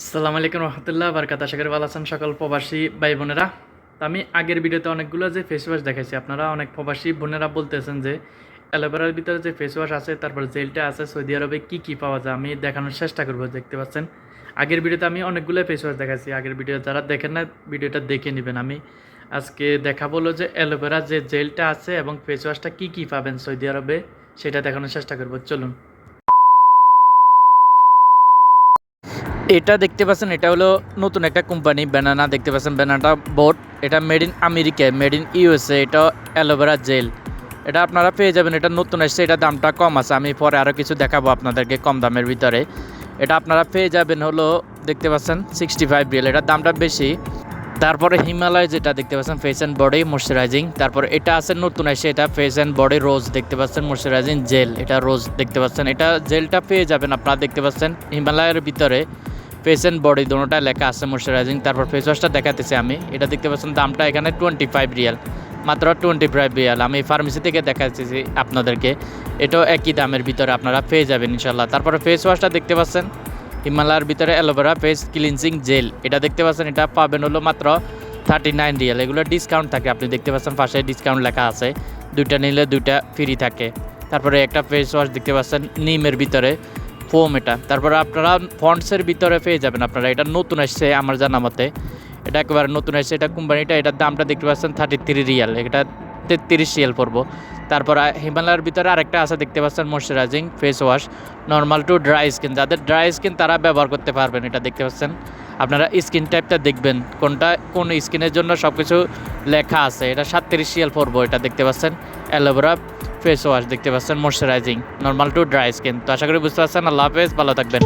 আসসালামু আলাইকুম রহমতুল্লাহ বারকাত আশা করি ভালো আছেন সকল প্রবাসী ভাই বোনেরা। আমি আগের ভিডিওতে অনেকগুলো যে ফেস ওয়াশ দেখাইছি, আপনারা অনেক প্রবাসী বোনেরা বলতেছেন যে অ্যালোভেরার ভিতরে যে ফেস ওয়াশ আছে, তারপর জেলটা আছে, সৌদি আরবে কি কি পাওয়া যায়, আমি দেখানোর চেষ্টা করব, দেখতে পাচ্ছেন। আগের ভিডিওতে আমি অনেকগুলো ফেস ওয়াশ দেখাইছি, আগের ভিডিও যারা দেখেন না, ভিডিওটা দেখে নেবেন। আমি আজকে দেখাবো হলো যে অ্যালোভেরা যে জেলটা আছে এবং ফেস ওয়াশটা কী কী পাবেন সৌদি আরবে, সেটা দেখানোর চেষ্টা করব। চলুন। এটা দেখতে পাচ্ছেন, এটা হলো নতুন একটা কোম্পানি ব্যানানা দেখতে পাচ্ছেন ব্যানানা বোট এটা made in America made in USA এটা অ্যালোভেরা জেল। এটা আপনারা পেয়ে যাবেন, এটা নতুন এসছে, এটা দামটা কম আছে। আমি পরে আরও কিছু দেখাবো আপনাদেরকে কম দামের ভিতরে। এটা আপনারা পেয়ে যাবেন হলো, দেখতে পাচ্ছেন সিক্সটি ফাইভ রিয়েল এটার দামটা বেশি। তারপরে হিমালয় যেটা দেখতে পাচ্ছেন ফেস অ্যান্ড বডি ময়শ্চারাইজিং তারপর এটা আছে নতুন এসে এটা ফেস অ্যান্ড বডি রোজ দেখতে পাচ্ছেন ময়শ্চারাইজিং জেল এটা রোজ দেখতে পাচ্ছেন। এটা জেলটা পেয়ে যাবেন আপনারা দেখতে পাচ্ছেন, হিমালয়ের ভিতরে ফেস অ্যান্ড বডি দুটোটা লেখা আছে ময়শ্চারাইজিং তারপর ফেস ওয়াশটা দেখাতেছি আমি। এটা দেখতে পাচ্ছেন, দামটা এখানে টোয়েন্টি ফাইভ রিয়াল। মাত্র টোয়েন্টি ফাইভ রিয়াল। আমি ফার্মেসি থেকে দেখাচ্ছি আপনাদেরকে। এটাও একই দামের ভিতরে আপনারা পেয়ে যাবেন ইনশাল্লাহ তারপরে ফেস ওয়াশটা দেখতে পাচ্ছেন। হিমালয়ের ভিতরে অ্যালোভেরা ফেস ক্লিনজিং জেল। এটা দেখতে পাচ্ছেন, এটা পাবেন হলো মাত্র থার্টি নাইন রিয়াল। এগুলো ডিসকাউন্ট থাকে, আপনি দেখতে পাচ্ছেন পাশে ডিসকাউন্ট লেখা আছে। দুইটা নিলে দুইটা ফ্রি থাকে। তারপরে একটা ফেস ওয়াশ দেখতে পাচ্ছেন, নিমের ভিতরে ফোম এটা। তারপরে আপনারা ফন্ডসের ভিতরে পেয়ে যাবেন আপনারা। এটা নতুন আসছে আমার জানা মতে। এটা একেবারে নতুন আসছে, এটা কোম্পানিটা, এটার দামটা দেখতে পাচ্ছেন থার্টি থ্রি রিয়াল। এটা তেত্রিশ রিয়াল পড়ব। তারপর হিমালয়ের ভিতরে আরেকটা আছে, দেখতে পাচ্ছেন moisturising face wash normal to dry skin যাদের ড্রাই স্কিন তারা ব্যবহার করতে পারবেন, এটা দেখতে পাচ্ছেন। আপনারা স্কিন টাইপটা দেখবেন, কোনটা, কোন স্কিনের জন্য সব কিছু লেখা আছে, এটা সাতত্রিশ রিয়াল পড়ব এটা দেখতে পাচ্ছেন। অ্যালোভেরা ফেস ওয়াশ দেখতে পাচ্ছেন moisturising normal to dry skin তো আশা করি বুঝতে পারছেন, আল্লাহ হাফেজ, ভালো থাকবেন।